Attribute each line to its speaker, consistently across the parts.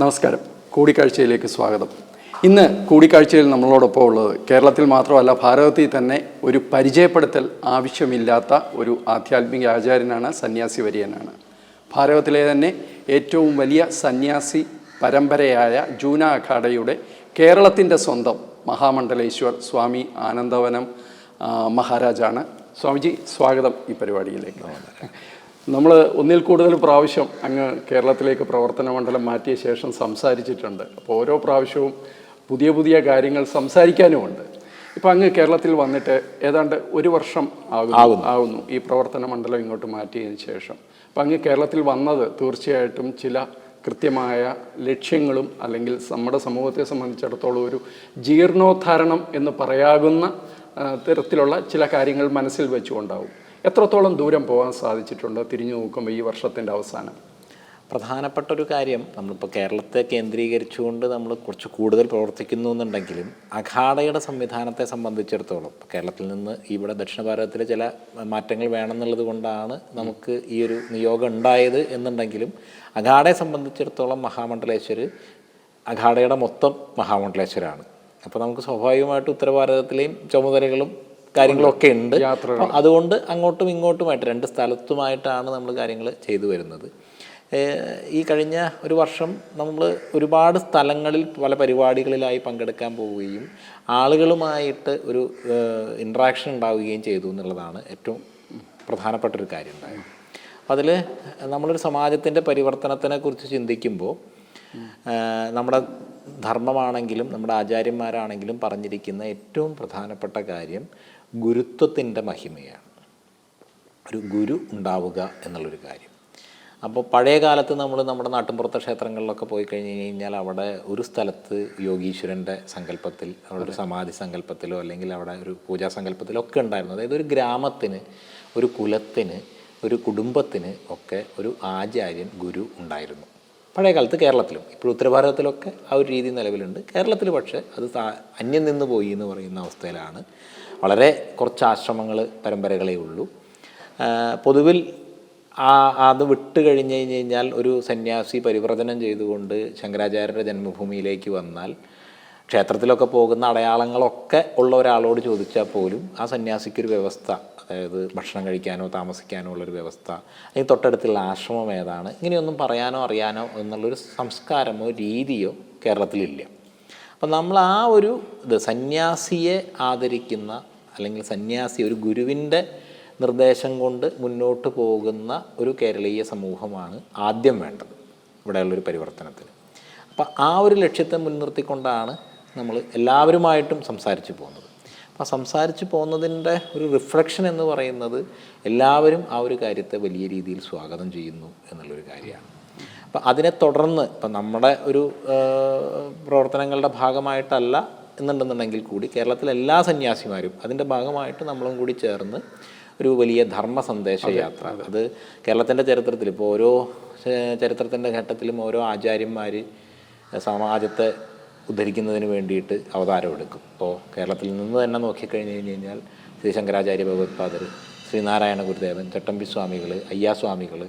Speaker 1: നമസ്കാരം. കൂടിക്കാഴ്ചയിലേക്ക് സ്വാഗതം. ഇന്ന് കൂടിക്കാഴ്ചയിൽ നമ്മളോടൊപ്പം ഉള്ളത് കേരളത്തിൽ മാത്രമല്ല ഭാരതത്തിൽ തന്നെ ഒരു പരിചയപ്പെടുത്തൽ ആവശ്യമില്ലാത്ത ഒരു ആധ്യാത്മിക ആചാര്യനാണ് സന്യാസി വര്യനാണ്. ഭാരതത്തിലെ തന്നെ ഏറ്റവും വലിയ സന്യാസി പരമ്പരയായ ജൂന അഖാഡയുടെ കേരളത്തിന്റെ സ്വന്തം മഹാമണ്ഡലേശ്വർ സ്വാമി ആനന്ദവനം മഹാരാജാണ്. സ്വാമിജി സ്വാഗതം ഈ പരിപാടിയിലേക്ക്. നമ്മൾ ഒന്നിൽ കൂടുതൽ പ്രാവശ്യം അങ്ങ് കേരളത്തിലേക്ക് പ്രവർത്തന മണ്ഡലം മാറ്റിയ ശേഷം സംസാരിച്ചിട്ടുണ്ട്. അപ്പോൾ ഓരോ പ്രാവശ്യവും പുതിയ പുതിയ കാര്യങ്ങൾ സംസാരിക്കാനുമുണ്ട് ഇപ്പം അങ്ങ് കേരളത്തിൽ വന്നിട്ട് ഏതാണ്ട് ഒരു വർഷം ആകുന്നു. ആകുന്നു. ഈ പ്രവർത്തന മണ്ഡലം ഇങ്ങോട്ട് മാറ്റിയതിന് ശേഷം. അപ്പം അങ്ങ് കേരളത്തിൽ വന്നത് തീർച്ചയായിട്ടും ചില കൃത്യമായ ലക്ഷ്യങ്ങളും അല്ലെങ്കിൽ നമ്മുടെ സമൂഹത്തെ സംബന്ധിച്ചിടത്തോളം ഒരു ജീർണോദ്ധാരണം എന്ന് പറയാകുന്ന തരത്തിലുള്ള ചില കാര്യങ്ങൾ മനസ്സിൽ വെച്ചുകൊണ്ടാവും. എത്രത്തോളം ദൂരം പോകാൻ സാധിച്ചിട്ടുണ്ട് തിരിഞ്ഞു നോക്കുമ്പോൾ ഈ വർഷത്തിന്റെ അവസാനം?
Speaker 2: പ്രധാനപ്പെട്ട ഒരു കാര്യം നമ്മളിപ്പോൾ കേരളത്തെ കേന്ദ്രീകരിച്ചുകൊണ്ട് നമ്മൾ കുറച്ച് കൂടുതൽ പ്രവർത്തിക്കുന്നു എന്നുണ്ടെങ്കിലും അഖാഡയുടെ സംവിധാനത്തെ സംബന്ധിച്ചിടത്തോളം കേരളത്തിൽ നിന്ന് ഇവിടെ ദക്ഷിണ ഭാരതത്തിൽ ചില മാറ്റങ്ങൾ വേണമെന്നുള്ളത് കൊണ്ടാണ് നമുക്ക് ഈ ഒരു നിയോഗം ഉണ്ടായത് എന്നുണ്ടെങ്കിലും അഖാഡയെ സംബന്ധിച്ചിടത്തോളം മഹാമണ്ഡലേശ്വർ അഖാഡയുടെ മൊത്തം മഹാമണ്ഡലേശ്വരാണ്. അപ്പോൾ നമുക്ക് സ്വാഭാവികമായിട്ട് ഉത്തരഭാരതത്തിലെയും ചുമതലകളും കാര്യങ്ങളൊക്കെ ഉണ്ട്. അതുകൊണ്ട് അങ്ങോട്ടും ഇങ്ങോട്ടുമായിട്ട് രണ്ട് സ്ഥലത്തുമായിട്ടാണ് നമ്മൾ കാര്യങ്ങൾ ചെയ്തു വരുന്നത്. ഈ കഴിഞ്ഞ ഒരു വർഷം നമ്മൾ ഒരുപാട് സ്ഥലങ്ങളിൽ പല പരിപാടികളിലായി പങ്കെടുക്കാൻ പോവുകയും ആളുകളുമായിട്ട് ഒരു ഇൻട്രാക്ഷൻ ഉണ്ടാവുകയും ചെയ്തു എന്നുള്ളതാണ് ഏറ്റവും പ്രധാനപ്പെട്ട ഒരു കാര്യം. ഉണ്ടായത് അപ്പം അതിൽ നമ്മളൊരു സമാജത്തിന്റെ പരിവർത്തനത്തിനെ കുറിച്ച് ചിന്തിക്കുമ്പോൾ നമ്മുടെ ധർമ്മമാണെങ്കിലും നമ്മുടെ ആചാര്യന്മാരാണെങ്കിലും പറഞ്ഞിരിക്കുന്ന ഏറ്റവും പ്രധാനപ്പെട്ട കാര്യം ഗുരുത്വത്തിന്റെ മഹിമയാണ്. ഒരു ഗുരു ഉണ്ടാവുക എന്നുള്ളൊരു കാര്യം. അപ്പോൾ പഴയ കാലത്ത് നമ്മൾ നമ്മുടെ നാട്ടിൻപുറത്തെ ക്ഷേത്രങ്ങളിലൊക്കെ പോയി കഴിഞ്ഞ് കഴിഞ്ഞാൽ അവിടെ ഒരു സ്ഥലത്ത് യോഗീശ്വരന്റെ സങ്കല്പത്തിൽ അവിടെ ഒരു സമാധി സങ്കല്പത്തിലോ അല്ലെങ്കിൽ അവിടെ ഒരു പൂജാ സങ്കല്പത്തിലോ ഒക്കെ ഉണ്ടായിരുന്നു. അതായത് ഒരു ഗ്രാമത്തിന് ഒരു കുലത്തിന് ഒരു കുടുംബത്തിന് ഒക്കെ ഒരു ആചാര്യൻ ഗുരു ഉണ്ടായിരുന്നു. പഴയ കാലത്ത് കേരളത്തിലും. ഇപ്പോൾ ഉത്തരഭാരതത്തിലൊക്കെ ആ ഒരു രീതി നിലവിലുണ്ട്. കേരളത്തിൽ പക്ഷേ അത് അന്യം നിന്ന് പോയി എന്ന് പറയുന്ന അവസ്ഥയിലാണ്. വളരെ കുറച്ച് ആശ്രമങ്ങൾ പരമ്പരകളേ ഉള്ളൂ. പൊതുവിൽ ആ അത് വിട്ട് കഴിഞ്ഞ് കഴിഞ്ഞ് കഴിഞ്ഞാൽ ഒരു സന്യാസി പരിവർത്തനം ചെയ്തുകൊണ്ട് ശങ്കരാചാര്യരുടെ ജന്മഭൂമിയിലേക്ക് വന്നാൽ ക്ഷേത്രത്തിലൊക്കെ പോകുന്ന അടയാളങ്ങളൊക്കെ ഉള്ള ഒരാളോട് ചോദിച്ചാൽ പോലും ആ സന്യാസിക്കൊരു വ്യവസ്ഥ അതായത് ഭക്ഷണം കഴിക്കാനോ താമസിക്കാനോ ഉള്ളൊരു വ്യവസ്ഥ അല്ലെങ്കിൽ തൊട്ടടുത്തുള്ള ആശ്രമം ഏതാണ് ഇങ്ങനെയൊന്നും പറയാനോ അറിയാനോ എന്നുള്ളൊരു സംസ്കാരമോ രീതിയോ കേരളത്തിലില്ല. അപ്പം നമ്മൾ ആ ഒരു ഇത് സന്യാസിയെ ആദരിക്കുന്ന അല്ലെങ്കിൽ സന്യാസി ഒരു ഗുരുവിന്റെ നിർദ്ദേശം കൊണ്ട് മുന്നോട്ട് പോകുന്ന ഒരു കേരളീയ സമൂഹമാണ് ആദ്യം വേണ്ടത് ഇവിടെയുള്ളൊരു പരിവർത്തനത്തിന്. അപ്പം ആ ഒരു ലക്ഷ്യത്തെ മുൻനിർത്തിക്കൊണ്ടാണ് നമ്മൾ എല്ലാവരുമായിട്ടും സംസാരിച്ചു പോകുന്നത്. അപ്പോൾ സംസാരിച്ചു പോകുന്നതിന്റെ ഒരു റിഫ്ലക്ഷൻ എന്ന് പറയുന്നത് എല്ലാവരും ആ ഒരു കാര്യത്തെ വലിയ രീതിയിൽ സ്വാഗതം ചെയ്യുന്നു എന്നുള്ളൊരു കാര്യമാണ്. അപ്പം അതിനെ തുടർന്ന് ഇപ്പം നമ്മുടെ ഒരു പ്രവർത്തനങ്ങളുടെ ഭാഗമായിട്ടല്ല എന്നുണ്ടെന്നുണ്ടെങ്കിൽ കൂടി കേരളത്തിലെ എല്ലാ സന്യാസിമാരും അതിന്റെ ഭാഗമായിട്ട് നമ്മളും കൂടി ചേർന്ന് ഒരു വലിയ ധർമ്മ സന്ദേശ യാത്ര. അത്. കേരളത്തിന്റെ ചരിത്രത്തിൽ ഇപ്പോൾ ഓരോ ചരിത്രത്തിന്റെ ഘട്ടത്തിലും ഓരോ ആചാര്യന്മാർ സമാജത്തെ ഉദ്ധരിക്കുന്നതിന് വേണ്ടിയിട്ട് അവതാരം എടുക്കും. ഇപ്പോൾ കേരളത്തിൽ നിന്ന് തന്നെ നോക്കിക്കഴിഞ്ഞ് കഴിഞ്ഞ് കഴിഞ്ഞാൽ ശ്രീ ശങ്കരാചാര്യ ഭഗവത്പാദർ ശ്രീനാരായണ ഗുരുദേവൻ ചട്ടമ്പി സ്വാമികൾ അയ്യാസ്വാമികൾ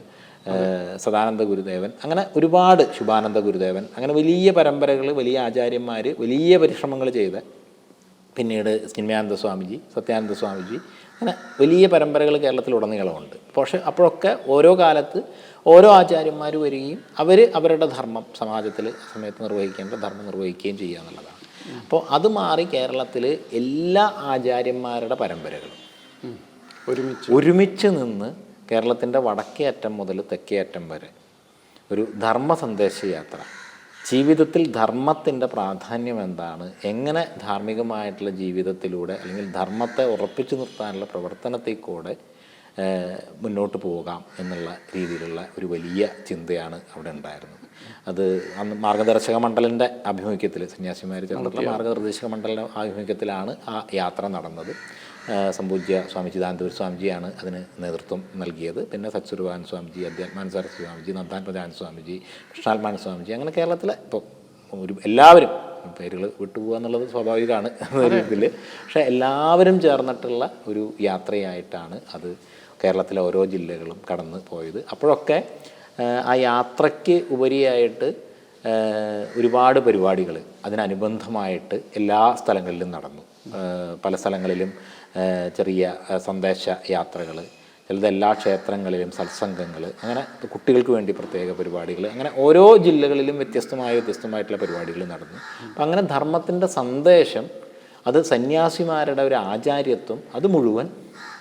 Speaker 2: സദാനന്ദ ഗുരുദേവൻ. അങ്ങനെ ഒരുപാട് ശുഭാനന്ദ ഗുരുദേവൻ. അങ്ങനെ വലിയ പരമ്പരകൾ വലിയ ആചാര്യന്മാർ വലിയ പരിശ്രമങ്ങൾ ചെയ്ത് പിന്നീട് ചിന്മയാനന്ദ സ്വാമിജി സത്യാനന്ദ സ്വാമിജി. അങ്ങനെ വലിയ പരമ്പരകൾ കേരളത്തിലുടനീളമുണ്ട്. പക്ഷേ അപ്പോഴൊക്കെ ഓരോ കാലത്ത് ഓരോ ആചാര്യന്മാർ വരികയും അവർ അവരുടെ ധർമ്മം സമാജത്തിൽ സമയത്ത് നിർവഹിക്കേണ്ട ധർമ്മം നിർവഹിക്കുകയും ചെയ്യുക എന്നുള്ളതാണ്. അപ്പോൾ അത് മാറി കേരളത്തിൽ എല്ലാ ആചാര്യന്മാരുടെ പരമ്പരകളും
Speaker 1: ഒരുമിച്ച്.
Speaker 2: ഒരുമിച്ച് നിന്ന് കേരളത്തിന്റെ വടക്കേ അറ്റം മുതൽ തെക്കേ അറ്റം വരെ ഒരു ധർമ്മ സന്ദേശ യാത്ര ജീവിതത്തിൽ ധർമ്മത്തിന്റെ പ്രാധാന്യം എന്താണ്? എങ്ങനെ ധാർമ്മികമായിട്ടുള്ള ജീവിതത്തിലൂടെ അല്ലെങ്കിൽ ധർമ്മത്തെ ഉറപ്പിച്ചു നിർത്താനുള്ള പ്രവർത്തനത്തിൽ കൂടെ മുന്നോട്ട് പോകാം എന്നുള്ള രീതിയിലുള്ള ഒരു വലിയ ചിന്തയാണ് അവിടെ ഉണ്ടായിരുന്നത്. അത് അന്ന് മാർഗദർശക മണ്ഡലിന്റെ ആഭിമുഖ്യത്തിൽ സന്യാസിമാർ ചേർന്നിട്ടുള്ള മാർഗനിർദ്ദേശക മണ്ഡലിന്റെ ആഭിമുഖ്യത്തിലാണ് ആ യാത്ര നടന്നത്. ഏഹ് സംപൂജ്യ സ്വാമി ചിദാനന്ദപുര സ്വാമിജിയാണ് അതിന് നേതൃത്വം നൽകിയത്. പിന്നെ സത്സുരവാൻ സ്വാമിജി അധ്യാത്മാൻ സരസ്വതി സ്വാമിജി പ്രധാന സ്വാമിജി കൃഷ്ണാത്മാൻ സ്വാമിജി അങ്ങനെ കേരളത്തിലെ ഇപ്പോൾ ഒരു എല്ലാവരും പേരുകൾ വിട്ടുപോകുക എന്നുള്ളത് സ്വാഭാവികമാണ് ഇതിൽ രീതിയിൽ പക്ഷേ എല്ലാവരും ചേർന്നിട്ടുള്ള ഒരു യാത്രയായിട്ടാണ് അത് കേരളത്തിലെ ഓരോ ജില്ലകളും കടന്ന് പോയത്. അപ്പോഴൊക്കെ ആ യാത്രയ്ക്ക് ഉപരിയായിട്ട് ഒരുപാട് പരിപാടികൾ അതിനനുബന്ധമായിട്ട് എല്ലാ സ്ഥലങ്ങളിലും നടന്നു. പല സ്ഥലങ്ങളിലും ചെറിയ സന്ദേശ യാത്രകൾ ചിലത് എല്ലാ ക്ഷേത്രങ്ങളിലും സത്സംഗങ്ങൾ അങ്ങനെ കുട്ടികൾക്ക് വേണ്ടി പ്രത്യേക പരിപാടികൾ അങ്ങനെ ഓരോ ജില്ലകളിലും വ്യത്യസ്തമായ വ്യത്യസ്തമായിട്ടുള്ള പരിപാടികൾ നടന്നു. അപ്പം അങ്ങനെ ധർമ്മത്തിന്റെ സന്ദേശം അത് സന്യാസിമാരുടെ ഒരു ആചാര്യത്വം അത് മുഴുവൻ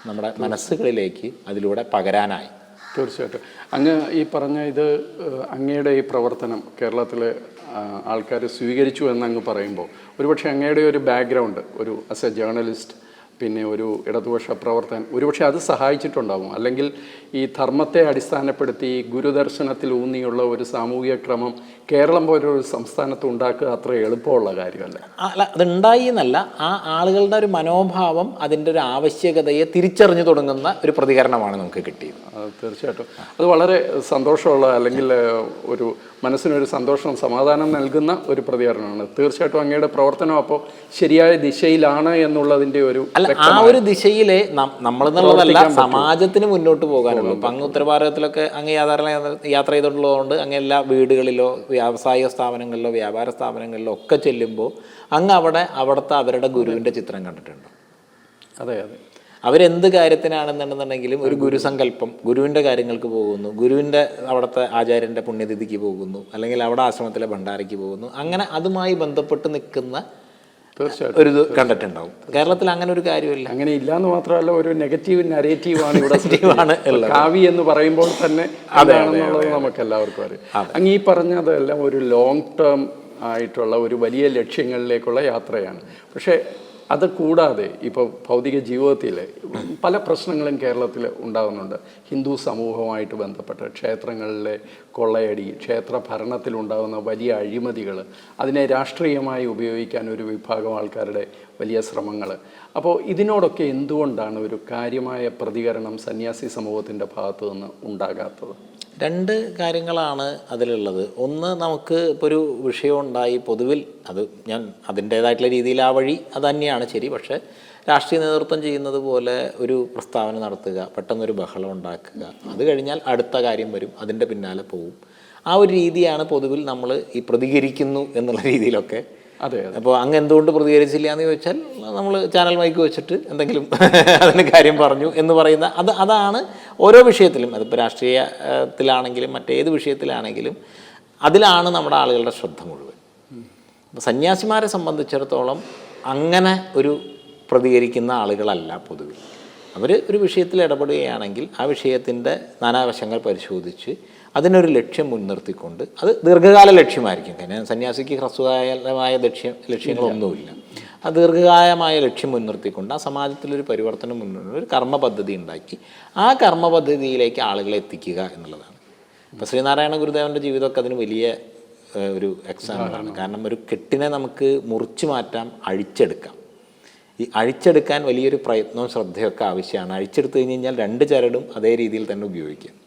Speaker 2: നമ്മുടെ മനസ്സുകളിലേക്ക് അതിലൂടെ പകരാനായി.
Speaker 1: തീർച്ചയായിട്ടും. അങ്ങ് ഈ പറഞ്ഞ ഇത് അങ്ങയുടെ ഈ പ്രവർത്തനം കേരളത്തിലെ ആൾക്കാർ സ്വീകരിച്ചു എന്നങ്ങ് പറയുമ്പോൾ ഒരുപക്ഷെ അങ്ങയുടെ ഒരു ബാക്ക്ഗ്രൗണ്ട് ഒരു ആസ് എ ജേർണലിസ്റ്റ് പിന്നെ ഒരു ഇടതുപക്ഷ പ്രവർത്തകൻ. ഒരുപക്ഷെ അത് സഹായിച്ചിട്ടുണ്ടാവും. അല്ലെങ്കിൽ ഈ ധർമ്മത്തെ അടിസ്ഥാനപ്പെടുത്തി ഗുരുദർശനത്തിൽ ഊന്നിയുള്ള ഒരു സാമൂഹിക ക്രമം കേരളം പോലൊരു സംസ്ഥാനത്ത് ഉണ്ടാക്കുക അത്ര എളുപ്പമുള്ള കാര്യമല്ല.
Speaker 2: അല്ല അതുണ്ടായി എന്നല്ല. ആ ആളുകളുടെ ഒരു മനോഭാവം അതിന്റെ ഒരു ആവശ്യകതയെ തിരിച്ചറിഞ്ഞു തുടങ്ങുന്ന ഒരു പ്രതികരണമാണ് നമുക്ക് കിട്ടിയത്.
Speaker 1: തീർച്ചയായിട്ടും. അത് വളരെ സന്തോഷമുള്ള അല്ലെങ്കിൽ ഒരു മനസ്സിനൊരു സന്തോഷം സമാധാനം നൽകുന്ന ഒരു പ്രതികരണമാണ്. തീർച്ചയായിട്ടും അങ്ങയുടെ പ്രവർത്തനം അപ്പോൾ ശരിയായ ദിശയിലാണ് എന്നുള്ളതിന്റെ ഒരു
Speaker 2: അല്ല ആ ഒരു ദിശയിലെ നമ്മളെന്നുള്ളതല്ല സമാജത്തിന് മുന്നോട്ട് പോകാനുള്ളൂ. ഇപ്പം അങ്ങ് ഉത്തരഭാരതത്തിലൊക്കെ അങ്ങ് യാത്ര യാത്ര ചെയ്തിട്ടുള്ളതുകൊണ്ട് അങ്ങ് എല്ലാ വീടുകളിലോ വ്യാവസായിക സ്ഥാപനങ്ങളിലോ വ്യാപാര സ്ഥാപനങ്ങളിലോ ഒക്കെ ചെല്ലുമ്പോൾ അങ്ങ് അവിടെ അവിടുത്തെ അവരുടെ ഗുരുവിന്റെ ചിത്രം കണ്ടിട്ടുണ്ട്.
Speaker 1: അതെ അതെ.
Speaker 2: അവരെന്ത് കാര്യത്തിനാണെന്നുണ്ടെന്നുണ്ടെങ്കിലും ഒരു ഗുരുസങ്കല്പം ഗുരുവിന്റെ കാര്യങ്ങൾക്ക് പോകുന്നു. ഗുരുവിന്റെ അവിടുത്തെ ആചാര്യന്റെ പുണ്യതിഥിക്ക് പോകുന്നു. അല്ലെങ്കിൽ അവിടെ ആശ്രമത്തിലെ ഭണ്ഡാരയ്ക്ക് പോകുന്നു. അങ്ങനെ അതുമായി ബന്ധപ്പെട്ട് നിൽക്കുന്ന
Speaker 1: തീർച്ചയായിട്ടും
Speaker 2: ഒരു ഇത് കണ്ടിട്ടുണ്ടാവും. കേരളത്തിൽ അങ്ങനെ ഒരു കാര്യമില്ല.
Speaker 1: അങ്ങനെ ഇല്ലാന്ന് മാത്രമല്ല ഒരു നെഗറ്റീവ് നരേറ്റീവ് ആണ് ഇവിടെ
Speaker 2: ആണ്
Speaker 1: കാവി എന്ന് പറയുമ്പോൾ തന്നെ അതാണെന്നുള്ളത് നമുക്ക് എല്ലാവർക്കും അറിയാം. അങ്ങ് ഈ പറഞ്ഞതെല്ലാം ഒരു ലോങ് ടേം ആയിട്ടുള്ള ഒരു വലിയ ലക്ഷ്യങ്ങളിലേക്കുള്ള യാത്രയാണ്. പക്ഷേ അത് കൂടാതെ ഇപ്പോൾ ഭൗതിക ജീവിതത്തിൽ പല പ്രശ്നങ്ങളും കേരളത്തിൽ ഉണ്ടാകുന്നുണ്ട്. ഹിന്ദു സമൂഹവുമായിട്ട് ബന്ധപ്പെട്ട് ക്ഷേത്രങ്ങളിലെ കൊള്ളയടി ക്ഷേത്ര ഭരണത്തിലുണ്ടാകുന്ന വലിയ അഴിമതികൾ അതിനെ രാഷ്ട്രീയമായി ഉപയോഗിക്കാൻ ഒരു വിഭാഗം ആൾക്കാരുടെ വലിയ ശ്രമങ്ങൾ അപ്പോൾ ഇതിനോടൊക്കെ എന്തുകൊണ്ടാണ് ഒരു കാര്യമായ പ്രതികരണം സന്യാസി സമൂഹത്തിന്റെ ഭാഗത്തു നിന്ന് ഉണ്ടാകാത്തത്?
Speaker 2: രണ്ട് കാര്യങ്ങളാണ് അതിലുള്ളത്. ഒന്ന് നമുക്ക് ഇപ്പോൾ ഒരു വിഷയമുണ്ടായി പൊതുവിൽ അത് ഞാൻ അതിന്റേതായിട്ടുള്ള രീതിയിൽ ആ വഴി അത് തന്നെയാണ് ശരി. പക്ഷേ രാഷ്ട്രീയ നേതൃത്വം ചെയ്യുന്നത് പോലെ ഒരു പ്രസ്താവന നടത്തുക പെട്ടെന്നൊരു ബഹളം ഉണ്ടാക്കുക അത് കഴിഞ്ഞാൽ അടുത്ത കാര്യം വരും അതിന്റെ പിന്നാലെ പോവും. ആ ഒരു രീതിയാണ് പൊതുവിൽ നമ്മൾ ഈ പ്രതികരിക്കുന്നു എന്നുള്ള രീതിയിലൊക്കെ
Speaker 1: അതെ
Speaker 2: അപ്പോൾ അങ്ങ് എന്തുകൊണ്ട് പ്രതികരിച്ചില്ല എന്ന് ചോദിച്ചാൽ നമ്മൾ ചാനൽ മൈക്ക് വെച്ചിട്ട് എന്തെങ്കിലും അതിന് കാര്യം പറഞ്ഞു എന്ന് പറയുന്ന അത് അതാണ് ഓരോ വിഷയത്തിലും. അതിപ്പോൾ രാഷ്ട്രീയത്തിലാണെങ്കിലും മറ്റേത് വിഷയത്തിലാണെങ്കിലും അതിലാണ് നമ്മുടെ ആളുകളുടെ ശ്രദ്ധ മുഴുവൻ. അപ്പോൾ സന്യാസിമാരെ സംബന്ധിച്ചിടത്തോളം അങ്ങനെ ഒരു പ്രതികരിക്കുന്ന ആളുകളല്ല പൊതുവെ അവർ ഒരു വിഷയത്തിൽ ഇടപെടുകയാണെങ്കിൽ ആ വിഷയത്തിന്റെ നാനാവശങ്ങൾ പരിശോധിച്ച് അതിനൊരു ലക്ഷ്യം മുൻനിർത്തിക്കൊണ്ട് അത് ദീർഘകാല ലക്ഷ്യമായിരിക്കും. കാരണം സന്യാസിക്ക് ഹ്രസ്വകാലമായ ലക്ഷ്യം ലക്ഷ്യങ്ങളൊന്നുമില്ല. ആ ദീർഘകാലമായ ലക്ഷ്യം മുൻനിർത്തിക്കൊണ്ട് ആ സമാജത്തിലൊരു പരിവർത്തനം മുൻനിർത്തി ഒരു കർമ്മ പദ്ധതി ഉണ്ടാക്കി ആ കർമ്മ പദ്ധതിയിലേക്ക് ആളുകളെ എത്തിക്കുക എന്നുള്ളതാണ്. ഇപ്പോൾ ശ്രീനാരായണ ഗുരുദേവന്റെ ജീവിതമൊക്കെ അതിന് വലിയ ഒരു എക്സാമ്പിളാണ്. കാരണം ഒരു കെട്ടിനെ നമുക്ക് മുറിച്ചു മാറ്റാം അഴിച്ചെടുക്കാം. ഈ അഴിച്ചെടുക്കാൻ വലിയൊരു പ്രയത്നവും ശ്രദ്ധയൊക്കെ ആവശ്യമാണ്. അഴിച്ചെടുത്തു കഴിഞ്ഞ് കഴിഞ്ഞാൽ രണ്ട് ചരടും അതേ രീതിയിൽ തന്നെ ഉപയോഗിക്കാം.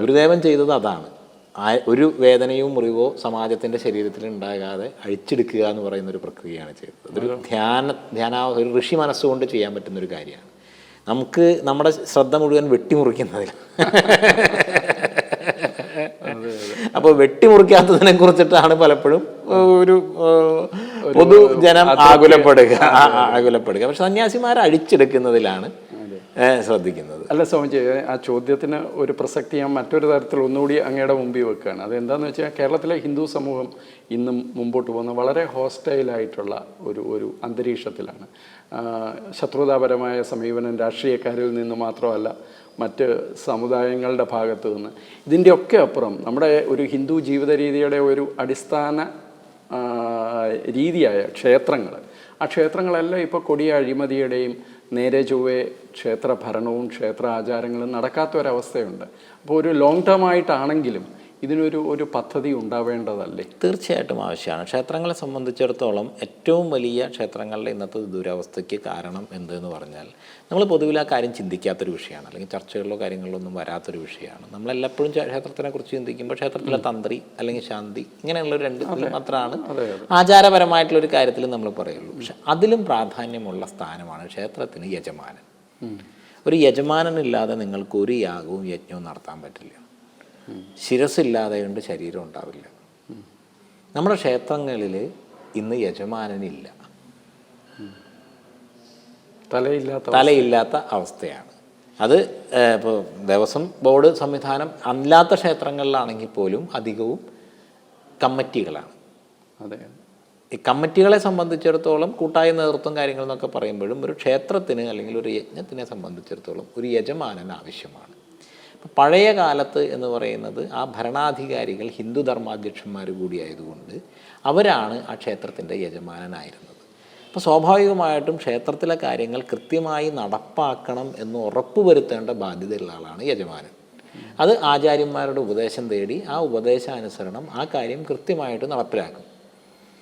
Speaker 2: ഗുരുദേവൻ ചെയ്തത് അതാണ്. ആ- ഒരു വേദനയും മുറിവോ സമാജത്തിന്റെ ശരീരത്തിൽ ഉണ്ടാകാതെ അഴിച്ചെടുക്കുക എന്ന് പറയുന്ന ഒരു പ്രക്രിയയാണ് ചെയ്തത്. അതൊരു ധ്യാന ധ്യാന ഒരു ഋഷി മനസ്സുകൊണ്ട് ചെയ്യാൻ പറ്റുന്ന ഒരു കാര്യമാണ്. നമുക്ക് നമ്മുടെ ശ്രദ്ധ മുഴുവൻ വെട്ടിമുറിക്കുന്നതിൽ. അപ്പോൾ വെട്ടിമുറിക്കാത്തതിനെ കുറിച്ചിട്ടാണ് പലപ്പോഴും ഒരു പൊതുജനം ആകുലപ്പെടുക. ആകുലപ്പെടുക. പക്ഷെ സന്യാസിമാരെ അഴിച്ചെടുക്കുന്നതിലാണ് ശ്രദ്ധിക്കുന്നത്.
Speaker 1: അല്ല സ്വാമിജി ആ ചോദ്യത്തിന് ഒരു പ്രസക്തി ഞാൻ മറ്റൊരു തരത്തിൽ ഒന്നുകൂടി അങ്ങയുടെ മുമ്പിൽ വെക്കുകയാണ്. അതെന്താണെന്ന് വെച്ചാൽ കേരളത്തിലെ ഹിന്ദു സമൂഹം ഇന്നും മുമ്പോട്ട് പോകുന്ന വളരെ ഹോസ്റ്റൈലായിട്ടുള്ള ഒരു ഒരു അന്തരീക്ഷത്തിലാണ്. ശത്രുതാപരമായ സമീപനം രാഷ്ട്രീയക്കാരിൽ നിന്ന് മാത്രമല്ല മറ്റ് സമുദായങ്ങളുടെ ഭാഗത്തു നിന്ന്. ഇതിന്റെയൊക്കെ അപ്പുറം നമ്മുടെ ഒരു ഹിന്ദു ജീവിത രീതിയുടെ ഒരു അടിസ്ഥാന രീതിയായ ക്ഷേത്രങ്ങൾ ആ ക്ഷേത്രങ്ങളെല്ലാം ഇപ്പോൾ കൊടിയ അഴിമതിയുടെയും നേരെ ചൊവ്വേ ക്ഷേത്ര ഭരണവും ക്ഷേത്ര ആചാരങ്ങളും നടക്കാത്ത ഒരവസ്ഥയുണ്ട് അപ്പോൾ ഒരു ലോങ് ടേം ആയിട്ടാണെങ്കിലും ഇതിനൊരു ഒരു പദ്ധതി ഉണ്ടാവേണ്ടതല്ലേ?
Speaker 2: തീർച്ചയായിട്ടും ആവശ്യമാണ്. ക്ഷേത്രങ്ങളെ സംബന്ധിച്ചിടത്തോളം ഏറ്റവും വലിയ ക്ഷേത്രങ്ങളുടെ ഇന്നത്തെ ദുരവസ്ഥയ്ക്ക് കാരണം എന്തെന്ന് പറഞ്ഞാൽ നമ്മൾ പൊതുവിൽ ആ കാര്യം ചിന്തിക്കാത്തൊരു വിഷയമാണ്. അല്ലെങ്കിൽ ചർച്ചകളിലോ കാര്യങ്ങളിലോ ഒന്നും വരാത്തൊരു വിഷയമാണ്. നമ്മളെല്ലപ്പോഴും ക്ഷേത്രത്തിനെ കുറിച്ച് ചിന്തിക്കുമ്പോൾ ക്ഷേത്രത്തിലെ തന്ത്രി അല്ലെങ്കിൽ ശാന്തി ഇങ്ങനെയുള്ള രണ്ട് ഇതിൽ മാത്രമാണ് ആചാരപരമായിട്ടുള്ള ഒരു കാര്യത്തിൽ നമ്മൾ പറയുള്ളൂ. പക്ഷെ അതിലും പ്രാധാന്യമുള്ള സ്ഥാനമാണ് ക്ഷേത്രത്തിന് യജമാനൻ. ഒരു യജമാനനില്ലാതെ നിങ്ങൾക്ക് ഒരു യാഗവും യജ്ഞവും നടത്താൻ പറ്റില്ല. ശിരസില്ലാതെ കൊണ്ട് ശരീരം ഉണ്ടാവില്ല. നമ്മുടെ ക്ഷേത്രങ്ങളിൽ ഇന്ന് യജമാനനില്ല.
Speaker 1: തലയില്ലാത്ത
Speaker 2: തലയില്ലാത്ത അവസ്ഥയാണ്. അത് ഇപ്പോൾ ദേവസ്വം ബോർഡ് സംവിധാനം അല്ലാത്ത ക്ഷേത്രങ്ങളിലാണെങ്കിൽ പോലും അധികവും കമ്മിറ്റികളാണ്.
Speaker 1: അതെ.
Speaker 2: ഈ കമ്മിറ്റികളെ സംബന്ധിച്ചിടത്തോളം കൂട്ടായ നേതൃത്വം കാര്യങ്ങൾ എന്നൊക്കെ പറയുമ്പോഴും ഒരു ക്ഷേത്രത്തിന് അല്ലെങ്കിൽ ഒരു യജ്ഞത്തിനെ സംബന്ധിച്ചിടത്തോളം ഒരു യജമാനൻ ആവശ്യമാണ്. പഴയ കാലത്ത് എന്ന് പറയുന്നത് ആ ഭരണാധികാരികൾ ഹിന്ദു ധർമാധ്യക്ഷന്മാർ കൂടിയായതുകൊണ്ട് അവരാണ് ആ ക്ഷേത്രത്തിന്റെ യജമാനനായിരുന്നത്. അപ്പോൾ സ്വാഭാവികമായിട്ടും ക്ഷേത്രത്തിലെ കാര്യങ്ങൾ കൃത്യമായി നടപ്പാക്കണം എന്ന് ഉറപ്പ് വരുത്തേണ്ട ബാധ്യതയുള്ള ആളാണ് യജമാനൻ. അത് ആചാര്യന്മാരുടെ ഉപദേശം തേടി ആ ഉപദേശാനുസരണം ആ കാര്യം കൃത്യമായിട്ട് നടപ്പിലാക്കും.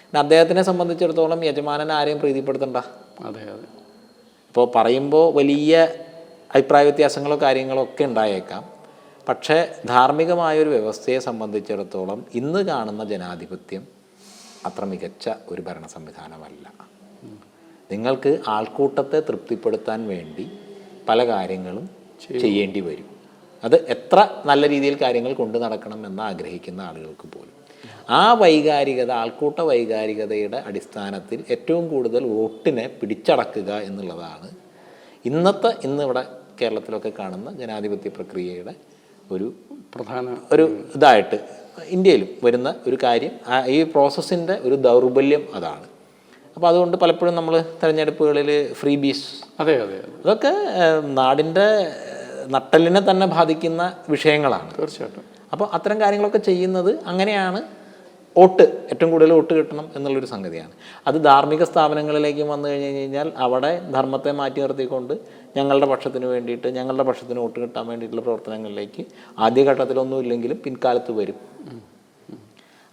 Speaker 2: പിന്നെ അദ്ദേഹത്തിനെ സംബന്ധിച്ചിടത്തോളം യജമാനൻ ആരെയും പ്രീതിപ്പെടുത്തണ്ട?
Speaker 1: അതെ അതെ.
Speaker 2: ഇപ്പോൾ പറയുമ്പോൾ വലിയ അഭിപ്രായ വ്യത്യാസങ്ങളോ കാര്യങ്ങളോ ഒക്കെ ഉണ്ടായേക്കാം. പക്ഷേ ധാർമ്മികമായൊരു വ്യവസ്ഥയെ സംബന്ധിച്ചിടത്തോളം ഇന്ന് കാണുന്ന ജനാധിപത്യം അത്ര മികച്ച ഒരു ഭരണ സംവിധാനമല്ല. നിങ്ങൾക്ക് ആൾക്കൂട്ടത്തെ തൃപ്തിപ്പെടുത്താൻ വേണ്ടി പല കാര്യങ്ങളും ചെയ്യേണ്ടി വരും. അത് എത്ര നല്ല രീതിയിൽ കാര്യങ്ങൾ കൊണ്ടു നടക്കണം എന്ന് ആഗ്രഹിക്കുന്ന ആളുകൾക്ക് പോലും. ആ വൈകാരികത ആൾക്കൂട്ട വൈകാരികതയുടെ അടിസ്ഥാനത്തിൽ ഏറ്റവും കൂടുതൽ വോട്ടിനെ പിടിച്ചടക്കുക എന്നുള്ളതാണ് ഇന്നത്തെ ഇന്നിവിടെ കേരളത്തിലൊക്കെ കാണുന്ന ജനാധിപത്യ പ്രക്രിയയുടെ ഒരു
Speaker 1: പ്രധാന
Speaker 2: ഒരു ഇതായിട്ട് ഇന്ത്യയിലും വരുന്ന ഒരു കാര്യം ഈ പ്രോസസ്സിന്റെ ഒരു ദൗർബല്യം അതാണ്. അപ്പോൾ അതുകൊണ്ട് പലപ്പോഴും നമ്മൾ തിരഞ്ഞെടുപ്പുകളിൽ ഫ്രീ ബീസ്
Speaker 1: അതെ അതെ അതെ.
Speaker 2: അതൊക്കെ നാടിന്റെ നട്ടലിനെ തന്നെ ബാധിക്കുന്ന വിഷയങ്ങളാണ്.
Speaker 1: തീർച്ചയായിട്ടും.
Speaker 2: അപ്പോൾ അത്തരം കാര്യങ്ങളൊക്കെ ചെയ്യുന്നത് അങ്ങനെയാണ് വോട്ട് ഏറ്റവും കൂടുതൽ വോട്ട് കിട്ടണം എന്നുള്ളൊരു സംഗതിയാണ്. അത് ധാർമ്മിക സ്ഥാപനങ്ങളിലേക്ക് വന്നു കഴിഞ്ഞ് കഴിഞ്ഞാൽ അവിടെ ധർമ്മത്തെ മാറ്റി നിർത്തിക്കൊണ്ട് ഞങ്ങളുടെ പക്ഷത്തിന് വേണ്ടിയിട്ട് ഞങ്ങളുടെ പക്ഷത്തിന് വോട്ട് കിട്ടാൻ വേണ്ടിയിട്ടുള്ള പ്രവർത്തനങ്ങളിലേക്ക് ആദ്യഘട്ടത്തിലൊന്നും ഇല്ലെങ്കിലും പിൻകാലത്ത് വരും.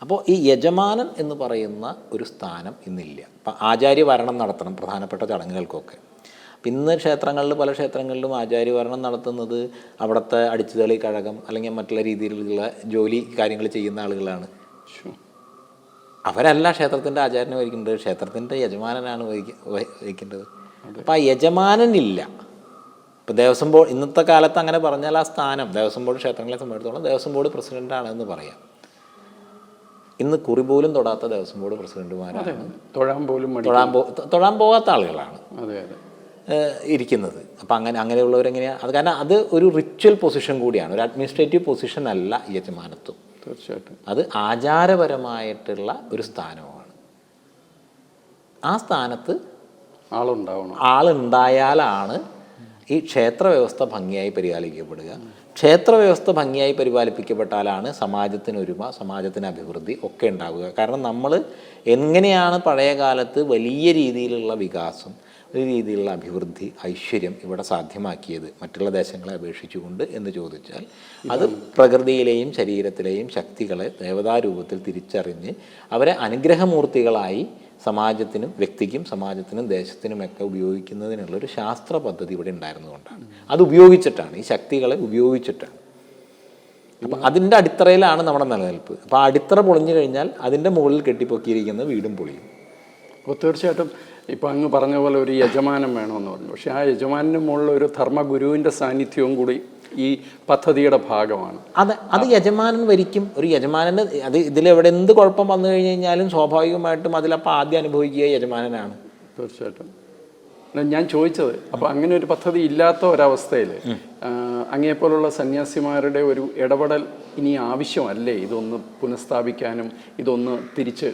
Speaker 2: അപ്പോൾ ഈ യജമാനൻ എന്ന് പറയുന്ന ഒരു സ്ഥാനം ഇന്നില്ല. അപ്പം ആചാര്യ ഭരണം നടത്തണം പ്രധാനപ്പെട്ട ചടങ്ങുകൾക്കൊക്കെ. ഇന്ന് ക്ഷേത്രങ്ങളിൽ പല ക്ഷേത്രങ്ങളിലും ആചാര്യഭരണം നടത്തുന്നത് അവിടുത്തെ അടിച്ചുതളി കഴകം അല്ലെങ്കിൽ മറ്റുള്ള രീതിയിലുള്ള ജോലി കാര്യങ്ങൾ ചെയ്യുന്ന ആളുകളാണ്. അവരല്ല ക്ഷേത്രത്തിന്റെ ആചാര്യനെ വഹിക്കേണ്ടത് ക്ഷേത്രത്തിന്റെ യജമാനനാണ് വഹിക്കേണ്ടത്. അപ്പം ആ യജമാനനില്ല. ഇപ്പം ദേവസ്വം ബോർഡ് ഇന്നത്തെ കാലത്ത് അങ്ങനെ പറഞ്ഞാൽ ആ സ്ഥാനം ദേവസ്വം ബോർഡ് ക്ഷേത്രങ്ങളെ സംബന്ധിച്ചിടത്തോളം ദേവസ്വം ബോർഡ് പ്രസിഡന്റാണ് എന്ന് പറയാം. ഇന്ന് കുറി പോലും തൊടാത്ത ദേവസ്വം ബോർഡ് പ്രസിഡന്റുമാരാണ്.
Speaker 1: തൊഴാൻ പോലും
Speaker 2: തൊഴാൻ പോ തൊഴാൻ പോകാത്ത ആളുകളാണ്. ഇരിക്കുന്നത്. അപ്പം അങ്ങനെ അങ്ങനെയുള്ളവരെങ്ങനെയാണ് അത് കാരണം അത് ഒരു റിച്വൽ പൊസിഷൻ കൂടിയാണ്. ഒരു അഡ്മിനിസ്ട്രേറ്റീവ് പൊസിഷൻ അല്ല യജമാനത്വം.
Speaker 1: തീർച്ചയായിട്ടും.
Speaker 2: അത് ആചാരപരമായിട്ടുള്ള ഒരു സ്ഥാനമാണ്. ആ സ്ഥാനത്ത്
Speaker 1: ആളുണ്ടാവണം.
Speaker 2: ആളുണ്ടായാലാണ് ഈ ക്ഷേത്ര വ്യവസ്ഥ ഭംഗിയായി പരിപാലിക്കപ്പെടുക. ക്ഷേത്ര വ്യവസ്ഥ ഭംഗിയായി പരിപാലിപ്പിക്കപ്പെട്ടാലാണ് സമാജത്തിന് ഒരുമ സമാജത്തിന് അഭിവൃദ്ധി ഒക്കെ ഉണ്ടാവുക. കാരണം നമ്മൾ എങ്ങനെയാണ് പഴയ കാലത്ത് വലിയ രീതിയിലുള്ള വികാസം ഒരു രീതിയിലുള്ള അഭിവൃദ്ധി ഐശ്വര്യം ഇവിടെ സാധ്യമാക്കിയത്? മറ്റുള്ള ദേശങ്ങളെ അപേക്ഷിച്ചുകൊണ്ട് എന്ന് ചോദിച്ചാൽ അത് പ്രകൃതിയിലെയും ശരീരത്തിലെയും ശക്തികളെ ദേവതാരൂപത്തിൽ തിരിച്ചറിഞ്ഞ് അവരെ അനുഗ്രഹമൂർത്തികളായി സമാജത്തിനും വ്യക്തിക്കും സമാജത്തിനും ദേശത്തിനുമൊക്കെ ഉപയോഗിക്കുന്നതിനുള്ളൊരു ശാസ്ത്ര പദ്ധതി ഇവിടെ ഉണ്ടായിരുന്നതുകൊണ്ടാണ്. അത് ഉപയോഗിച്ചിട്ടാണ് ഈ ശക്തികളെ ഉപയോഗിച്ചിട്ടാണ്. അപ്പം അതിന്റെ അടിത്തറയിലാണ് നമ്മുടെ നിലനിൽപ്പ്. അപ്പോൾ ആ അടിത്തറ പൊളിഞ്ഞു കഴിഞ്ഞാൽ അതിന്റെ മുകളിൽ കെട്ടിപ്പൊക്കിയിരിക്കുന്ന വീടും പൊളിയും.
Speaker 1: അപ്പോൾ തീർച്ചയായിട്ടും ഇപ്പം അങ്ങ് പറഞ്ഞ പോലെ ഒരു യജമാനം വേണമെന്ന് പറഞ്ഞു. പക്ഷേ ആ യജമാനും മുകളിൽ ഒരു ധർമ്മഗുരുവിന്റെ സാന്നിധ്യവും കൂടി ഈ പദ്ധതിയുടെ ഭാഗമാണ്.
Speaker 2: അത് അത് യജമാനൻ വരിക്കും. ഒരു യജമാനന് അത് ഇതിലെവിടെ എന്ത് കുഴപ്പം വന്നു കഴിഞ്ഞ് കഴിഞ്ഞാലും സ്വാഭാവികമായിട്ടും അതിലപ്പോൾ ആദ്യം അനുഭവിക്കുക യജമാനനാണ്.
Speaker 1: തീർച്ചയായിട്ടും. ഞാൻ ചോദിച്ചത് അപ്പോൾ അങ്ങനെ ഒരു പദ്ധതി ഇല്ലാത്ത ഒരവസ്ഥയിൽ അങ്ങേപ്പോലുള്ള സന്യാസിമാരുടെ ഒരു ഇടപെടൽ ഇനി ആവശ്യമല്ലേ? ഇതൊന്ന് പുനഃസ്ഥാപിക്കാനും ഇതൊന്ന് തിരിച്ച്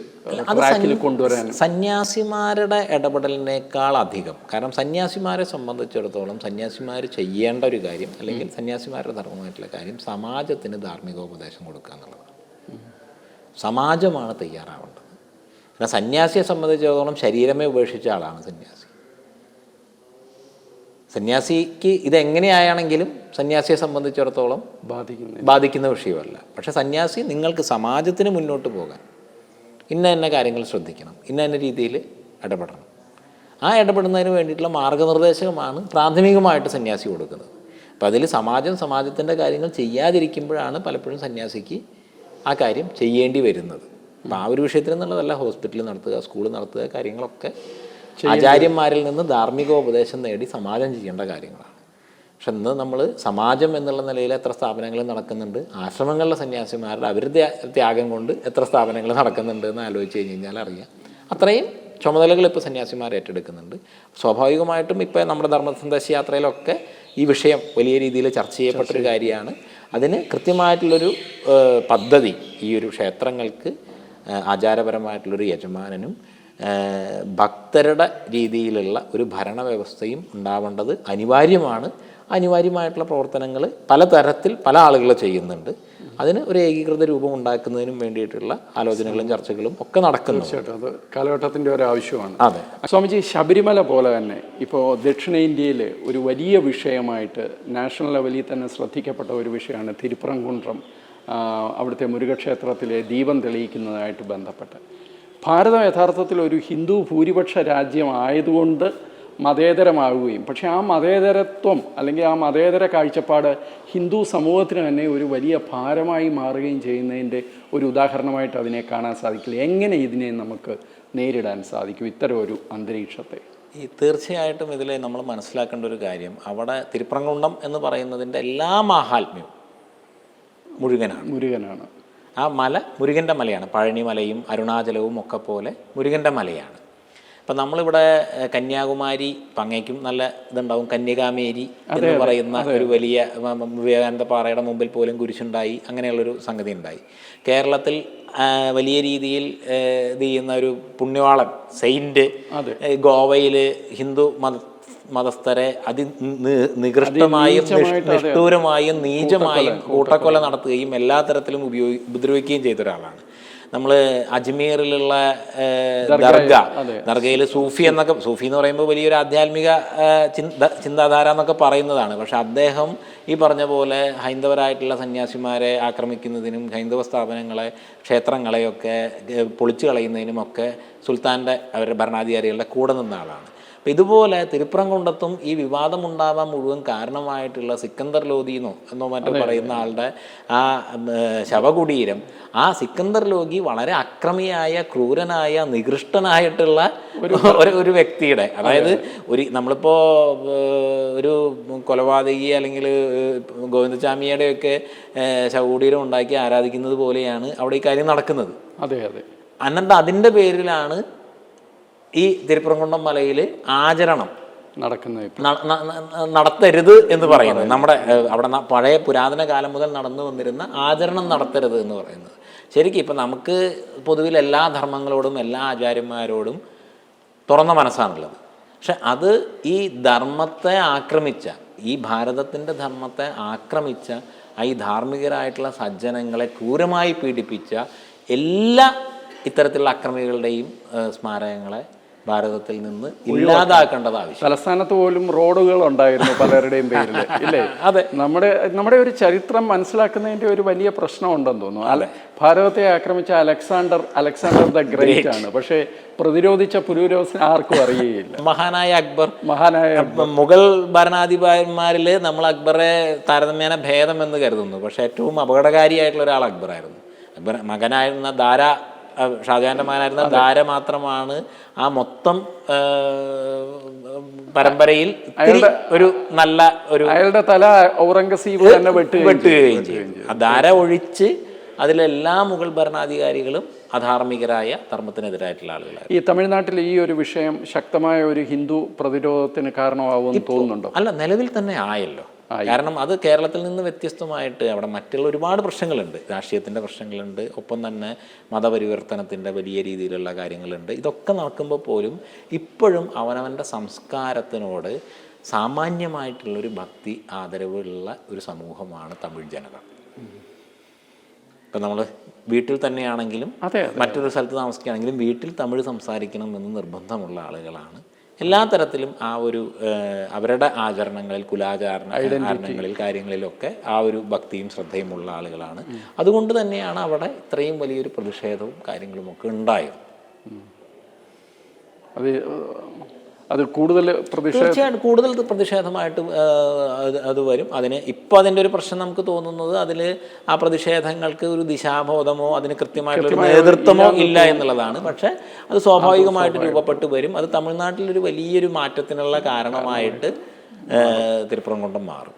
Speaker 1: ട്രാക്കിൽ കൊണ്ടുവരാനും.
Speaker 2: സന്യാസിമാരുടെ ഇടപെടലിനേക്കാൾ അധികം. കാരണം സന്യാസിമാരെ സംബന്ധിച്ചിടത്തോളം സന്യാസിമാർ ചെയ്യേണ്ട ഒരു കാര്യം അല്ലെങ്കിൽ സന്യാസിമാരുടെ ധർമ്മമായിട്ടുള്ള കാര്യം സമാജത്തിന് ധാർമ്മികോപദേശം കൊടുക്കുക എന്നുള്ളതാണ്. സമാജമാണ് തയ്യാറാവേണ്ടത്. കാരണം സന്യാസിയെ സംബന്ധിച്ചിടത്തോളം ശരീരമേ ഉപേക്ഷിച്ച ആളാണ് സന്യാസി. സന്യാസിക്ക് ഇതെങ്ങനെയാണെങ്കിലും സന്യാസിയെ സംബന്ധിച്ചിടത്തോളം
Speaker 1: ബാധിക്കുന്ന
Speaker 2: ബാധിക്കുന്ന വിഷയമല്ല. പക്ഷേ സന്യാസി നിങ്ങൾക്ക് സമാജത്തിന് മുന്നോട്ട് പോകാൻ ഇന്ന ഇന്ന കാര്യങ്ങൾ ശ്രദ്ധിക്കണം. ഇന്ന ഇന്ന രീതിയിൽ ഇടപെടണം. ആ ഇടപെടുന്നതിന് വേണ്ടിയിട്ടുള്ള മാർഗനിർദ്ദേശമാണ് പ്രാഥമികമായിട്ട് സന്യാസി കൊടുക്കുന്നത്. അപ്പം അതിൽ സമാജം സമാജത്തിന്റെ കാര്യങ്ങൾ ചെയ്യാതിരിക്കുമ്പോഴാണ് പലപ്പോഴും സന്യാസിക്ക് ആ കാര്യം ചെയ്യേണ്ടി വരുന്നത്. അപ്പം ആ ഒരു വിഷയത്തിൽ നിന്നുള്ളതല്ല ഹോസ്പിറ്റൽ നടത്തുക സ്കൂൾ നടത്തുക കാര്യങ്ങളൊക്കെ ആചാര്യന്മാരിൽ നിന്ന് ധാർമ്മികോപദേശം നേടി സമാജം ചെയ്യേണ്ട കാര്യങ്ങളാണ്. പക്ഷെ ഇന്ന് നമ്മൾ സമാജം എന്നുള്ള നിലയിൽ എത്ര സ്ഥാപനങ്ങൾ നടക്കുന്നുണ്ട് ആശ്രമങ്ങളിലെ സന്യാസിമാരുടെ അവരുടെ ത്യാ- ത്യാഗം കൊണ്ട് എത്ര സ്ഥാപനങ്ങൾ നടക്കുന്നുണ്ട് എന്ന് ആലോചിച്ച് കഴിഞ്ഞ് കഴിഞ്ഞാൽ അറിയാം. അത്രയും ചുമതലകൾ ഇപ്പോൾ സന്യാസിമാർ ഏറ്റെടുക്കുന്നുണ്ട്. സ്വാഭാവികമായിട്ടും ഇപ്പോൾ നമ്മുടെ ധർമ്മ സന്ദേശ യാത്രയിലൊക്കെ ഈ വിഷയം വലിയ രീതിയിൽ ചർച്ച ചെയ്യപ്പെട്ടൊരു കാര്യമാണ്. അതിന് കൃത്യമായിട്ടുള്ളൊരു പദ്ധതി ഈ ഒരു ക്ഷേത്രങ്ങൾക്ക് ആചാരപരമായിട്ടുള്ളൊരു യജമാനനും ഭക്തരുടെ രീതിയിലുള്ള ഒരു ഭരണവ്യവസ്ഥയും ഉണ്ടാവേണ്ടത് അനിവാര്യമാണ്. അനിവാര്യമായിട്ടുള്ള പ്രവർത്തനങ്ങൾ പലതരത്തിൽ പല ആളുകൾ ചെയ്യുന്നുണ്ട്. അതിന് ഒരു ഏകീകൃത രൂപം ഉണ്ടാക്കുന്നതിനും വേണ്ടിയിട്ടുള്ള ആലോചനകളും ചർച്ചകളും ഒക്കെ നടക്കുന്നു
Speaker 1: അത് കാലഘട്ടത്തിന്റെ ഒരു ആവശ്യമാണ്.
Speaker 2: അതെ.
Speaker 1: സ്വാമിജി ശബരിമല പോലെ തന്നെ ഇപ്പോൾ ദക്ഷിണേന്ത്യയിൽ ഒരു വലിയ വിഷയമായിട്ട് നാഷണൽ ലെവലിൽ തന്നെ ശ്രദ്ധിക്കപ്പെട്ട ഒരു വിഷയമാണ് തിരുപ്പറംകുണ്ട്രം അവിടുത്തെ മുരുകക്ഷേത്രത്തിലെ ദീപം തെളിയിക്കുന്നതായിട്ട് ബന്ധപ്പെട്ട്. ഭാരതം യഥാർത്ഥത്തിൽ ഒരു ഹിന്ദു ഭൂരിപക്ഷ രാജ്യമായതുകൊണ്ട് മതേതരമാകുകയും മതേതരമാവുകയും. പക്ഷേ ആ മതേതരത്വം അല്ലെങ്കിൽ ആ മതേതര കാഴ്ചപ്പാട് ഹിന്ദു സമൂഹത്തിന് തന്നെ ഒരു വലിയ ഭാരമായി മാറുകയും ചെയ്യുന്നതിന്റെ ഒരു ഉദാഹരണമായിട്ട് അതിനെ കാണാൻ സാധിക്കില്ല. എങ്ങനെ ഇതിനെ നമുക്ക് നേരിടാൻ സാധിക്കും? ഇത്തരം ഒരു അന്തരീക്ഷത്തെ.
Speaker 2: ഈ തീർച്ചയായിട്ടും ഇതിൽ നമ്മൾ മനസ്സിലാക്കേണ്ട ഒരു കാര്യം അവിടെ തിരുപ്രങ്കുണ്ടം എന്ന് പറയുന്നതിന്റെ എല്ലാ മാഹാത്മ്യവും മുഴുവനാണ്.
Speaker 1: മുരുകനാണ്
Speaker 2: ആ മല മുരുകന്റെ മലയാണ്. പഴനിമലയും അരുണാചലവും ഒക്കെ പോലെ മുരുകന്റെ മലയാണ്. അപ്പം നമ്മളിവിടെ കന്യാകുമാരി പങ്ങയ്ക്കും നല്ല ഇതുണ്ടാവും. കന്യകാമേരി എന്ന് പറയുന്ന ഒരു വലിയ വിവേകാനന്ദ പാറയുടെ മുമ്പിൽ പോലും കുരിശുണ്ടായി. അങ്ങനെയുള്ളൊരു സംഗതി ഉണ്ടായി കേരളത്തിൽ വലിയ രീതിയിൽ ഇത് ചെയ്യുന്ന ഒരു പുണ്യവാളൻ സെയിന്റ് ഗോവയിൽ ഹിന്ദു മത മതസ്ഥരെ അതി നികൃഷ്ടമായും നിഷ്- നിഷ്ഠൂരമായും നീചമായും കൂട്ടക്കൊല നടത്തുകയും എല്ലാ തരത്തിലും ഉപയോഗി ഉപദ്രവിക്കുകയും ചെയ്ത ഒരാളാണ് നമ്മൾ അജ്മീറിലുള്ള ദർഗ ദർഗയിൽ സൂഫി എന്നൊക്കെ സൂഫി എന്ന് പറയുമ്പോൾ വലിയൊരു ആധ്യാത്മിക ചിന്താധാര എന്നൊക്കെ പറയുന്നതാണ്. പക്ഷെ അദ്ദേഹം ഈ പറഞ്ഞ പോലെ ഹൈന്ദവരായിട്ടുള്ള സന്യാസിമാരെ ആക്രമിക്കുന്നതിനും ഹൈന്ദവ സ്ഥാപനങ്ങളെ ക്ഷേത്രങ്ങളെയൊക്കെ പൊളിച്ചു കളയുന്നതിനുമൊക്കെ സുൽത്താന്റെ അവരുടെ ഭരണാധികാരികളുടെ കൂടെ നിന്ന ആളാണ്. അപ്പം ഇതുപോലെ തിരുപ്പുറംകുണ്ടത്തും ഈ വിവാദമുണ്ടാവാൻ മുഴുവൻ കാരണമായിട്ടുള്ള സിക്കന്ദർ ലോധിന്നോ എന്നോ മറ്റോ പറയുന്ന ആളുടെ ആ ശവകുടീരം ആ സിക്കന്ദർ ലോകി വളരെ അക്രമിയായ ക്രൂരനായ നികൃഷ്ടനായിട്ടുള്ള ഒരു ഒരു വ്യക്തിയുടെ. അതായത് ഒരു നമ്മളിപ്പോൾ ഒരു കൊലപാതകി അല്ലെങ്കിൽ ഗോവിന്ദസ്വാമിയുടെ ഒക്കെ ശവകുടീരം ഉണ്ടാക്കി ആരാധിക്കുന്നത് പോലെയാണ് അവിടെ ഈ കാര്യം നടക്കുന്നത്.
Speaker 1: അതെ അതെ.
Speaker 2: എന്നിട്ട് അതിന്റെ പേരിലാണ് ഈ തിരുപ്പുറംകുണ്ടം മലയിൽ ആചരണം.
Speaker 1: നടക്കുന്ന
Speaker 2: നടത്തരുത് എന്ന് പറയുന്നത്. നമ്മുടെ അവിടെ പഴയ പുരാതന കാലം മുതൽ നടന്നു വന്നിരുന്ന ആചരണം നടത്തരുത് എന്ന് പറയുന്നത്. ശരിക്കും ഇപ്പം നമുക്ക് പൊതുവിൽ എല്ലാ ധർമ്മങ്ങളോടും എല്ലാ ആചാര്യന്മാരോടും തുറന്ന മനസ്സാണുള്ളത്. പക്ഷെ അത് ഈ ധർമ്മത്തെ ആക്രമിച്ച ഈ ഭാരതത്തിന്റെ ധർമ്മത്തെ ആക്രമിച്ച ഈ ധാർമ്മികരായിട്ടുള്ള സജ്ജനങ്ങളെ ക്രൂരമായി പീഡിപ്പിച്ച എല്ലാ ഇത്തരത്തിലുള്ള അക്രമികളുടെയും സ്മാരകങ്ങളെ ഭാരതത്തിൽ നിന്ന് ഇല്ലാതാക്കേണ്ടത് ആവശ്യം.
Speaker 1: തലസ്ഥാനത്ത് പോലും റോഡുകൾ ഉണ്ടായിരുന്നു പലരുടെയും പേരിൽ ഇല്ലേ?
Speaker 2: അതെ.
Speaker 1: നമ്മുടെ നമ്മുടെ ഒരു ചരിത്രം മനസ്സിലാക്കുന്നതിന്റെ ഒരു വലിയ പ്രശ്നം ഉണ്ടെന്ന് തോന്നുന്നു അല്ലെ ഭാരതത്തെ ആക്രമിച്ച അലക്സാണ്ടർ അലക്സാണ്ടർ ദ ഗ്രേറ്റ് ആണ്. പക്ഷേ പ്രതിരോധിച്ച പുരൂരോസിനെ ആർക്കും അറിയുകയില്ല
Speaker 2: മഹാനായ അക്ബർ.
Speaker 1: മഹാനായ
Speaker 2: മുഗൾ ഭരണാധിപന്മാരിൽ നമ്മൾ അക്ബറെ താരതമ്യേന ഭേദം എന്ന് കരുതുന്നു. പക്ഷേ ഏറ്റവും അപകടകാരിയായിട്ടുള്ള ഒരാൾ അക്ബറായിരുന്നു. അക്ബർ മകനായിരുന്ന ദാര അഹ് ഷാജഹാന്റെ മകനായിരുന്ന ദാര മാത്രമാണ് ആ മൊത്തം പരമ്പരയിൽ ഒരു നല്ല ഒരു
Speaker 1: അയാളുടെ തല ഔറംഗസീബ് തന്നെ വെട്ടുകയും
Speaker 2: ചെയ്യും ആ ധാര ഒഴിച്ച് അതിലെല്ലാ മുഗൾ ഭരണാധികാരികളും അധാർമികരായ ധർമ്മത്തിനെതിരായിട്ടുള്ള ആളുകളാണ്
Speaker 1: ഈ തമിഴ്നാട്ടിൽ ഈ ഒരു വിഷയം ശക്തമായ ഒരു ഹിന്ദു പ്രതിരോധത്തിന് കാരണമാവുമെന്ന് തോന്നുന്നുണ്ടോ?
Speaker 2: അല്ല നിലവിൽ തന്നെ ആയല്ലോ. കാരണം അത് കേരളത്തിൽ നിന്ന് വ്യത്യസ്തമായിട്ട് അവിടെ മറ്റുള്ള ഒരുപാട് പ്രശ്നങ്ങളുണ്ട്. രാഷ്ട്രീയത്തിന്റെ പ്രശ്നങ്ങളുണ്ട്. ഒപ്പം തന്നെ മതപരിവർത്തനത്തിന്റെ വലിയ രീതിയിലുള്ള കാര്യങ്ങളുണ്ട്. ഇതൊക്കെ നടക്കുമ്പോൾ പോലും ഇപ്പോഴും അവനവന്റെ സംസ്കാരത്തിനോട് സാമാന്യമായിട്ടുള്ളൊരു ഭക്തി ആദരവുള്ള ഒരു സമൂഹമാണ് തമിഴ് ജനത. ഇപ്പം നമ്മൾ വീട്ടിൽ തന്നെയാണെങ്കിലും മറ്റൊരു സ്ഥലത്ത് താമസിക്കുകയാണെങ്കിലും വീട്ടിൽ തമിഴ് സംസാരിക്കണം എന്ന് നിർബന്ധമുള്ള ആളുകളാണ്. എല്ലാ തരത്തിലും ആ ഒരു അവരുടെ ആചരണങ്ങളിൽ കുലാചാരണ ആചരണങ്ങളിൽ കാര്യങ്ങളിലൊക്കെ ആ ഒരു ഭക്തിയും ശ്രദ്ധയും ഉള്ള ആളുകളാണ്. അതുകൊണ്ട് തന്നെയാണ് അവിടെ ഇത്രയും വലിയൊരു പ്രതിഷേധവും കാര്യങ്ങളും ഒക്കെ ഉണ്ടായത്
Speaker 1: അത് അത് കൂടുതൽ
Speaker 2: തീർച്ചയായിട്ടും കൂടുതൽ പ്രതിഷേധമായിട്ട് അത് അത് വരും. അതിന് ഇപ്പോൾ അതിന്റെ ഒരു പ്രശ്നം നമുക്ക് തോന്നുന്നത് അതിൽ ആ പ്രതിഷേധങ്ങൾക്ക് ഒരു ദിശാബോധമോ അതിന് കൃത്യമായിട്ടുള്ള നേതൃത്വമോ ഇല്ല എന്നുള്ളതാണ്. പക്ഷേ അത് സ്വാഭാവികമായിട്ട് രൂപപ്പെട്ട് വരും. അത് തമിഴ്നാട്ടിലൊരു വലിയൊരു മാറ്റത്തിനുള്ള കാരണമായിട്ട് തിരുപ്പുറം കൊണ്ടും മാറും.